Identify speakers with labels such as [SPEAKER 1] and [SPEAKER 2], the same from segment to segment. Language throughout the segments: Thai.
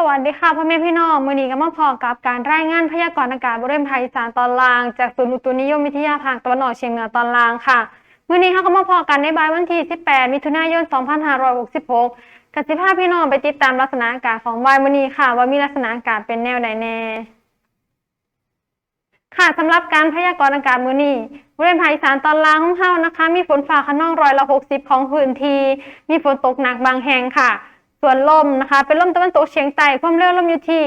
[SPEAKER 1] สวัสดีค่ะพ่อแม่พี่น้องมื้อนี้ก็มาพอกับการรายงานพยากรณ์อากาศบริเวณภาคอีสานตอนล่าง จากศูนย์อุตุนิยมวิทยาภาคตะวันออกเฉียงเหนือตอนล่างค่ะมื้อนี้เราก็มาพอกันในบ่ายวันที่ 18 มิถุนายน 2566กับสิพาพี่น้องไปติดตามลักษณะอากาศของบ่ายมื้อนี้ค่ะ ว่ามีลักษณะอากาศเป็นแนวใดแน่ค่ะสำหรับการพยากรณ์อากาศมื้อนี้บริเวณภาคอีสานตอนล่างของเฮานะคะ มีฝนฟ้าคะนองร้อยละ 60 ของพื้นที่มีฝนตกหนักบางแห่งค่ะ ส่วนลมนะคะ เป็นลมตะวันตกเฉียงใต้ความเร็วลมอยู่ที่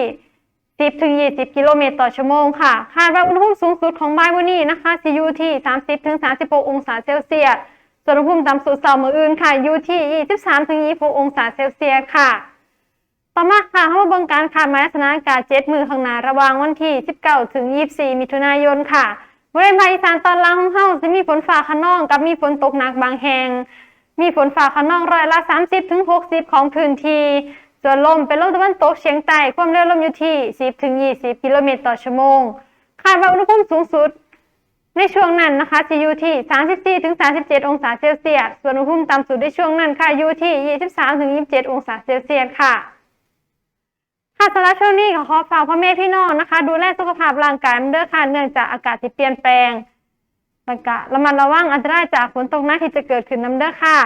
[SPEAKER 1] 10ถึง20 กิโลเมตรต่อชั่วโมงค่ะ คาดว่าอุณหภูมิสูงสุดของบ่ายวันนี้นะคะจะอยู่ที่ 30ถึง36 องศาเซลเซียส ส่วนอุณหภูมิต่ำสุดเสาร์มื้ออื่นค่ะอยู่ที่ 23ถึง26 องศาเซลเซียสค่ะ ต่อมาค่ะเข้ามาเบิ่งการคาดหมายลักษณะอากาศเจ็ดมือข้างหน้าระหว่างวันที่ 19ถึง24 มิถุนายนค่ะบริเวณภาคอีสานตอนล่างของเฮาจะมีฝนฟ้าคะนองกับมีฝนตกหนักบางแห่ง มีฝนฟ้าคะนองร้อยละ 30ถึง60 ของพื้นที่ส่วนลมเป็นลมตะวันตกเฉียงใต้ความเร็วลมอยู่ที่ 10ถึง20 กิโลเมตรต่อชั่วโมง คาดว่าอุณหภูมิสูงสุด ในช่วงนั้นนะคะจะอยู่ที่ 34ถึง37 องศาเซลเซียส ส่วนอุณหภูมิต่ำสุดในช่วงนั้นค่ะอยู่ที่ 23ถึง27 องศาเซลเซียสค่ะค่ะสำหรับช่วงนี้ขอขอฝากพ่อแม่พี่น้องนะคะ ดูแลสุขภาพร่างกายมันเด้อค่ะเนื่องจากอากาศที่เปลี่ยนแปลง แล้วก็ระมัดระวังอันตรายจากฝนตกหนักที่จะเกิดขึ้นน้ำเด้อค่ะ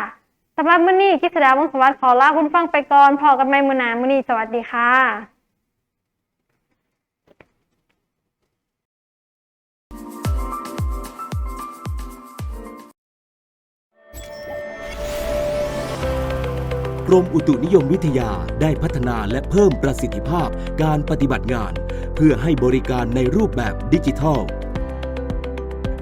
[SPEAKER 1] สำหรับมื้อนี้คิดสดาวงสวัสดิ์ขอลาคุณฟังไปก่อนพอกันใหม่มื้อหน้ามื้อนี้สวัสดีค่ะ
[SPEAKER 2] กรมอุตุนิยมวิทยาได้พัฒนาและเพิ่มประสิทธิภาพการปฏิบัติงาน เพื่อให้บริการในรูปแบบดิจิทัล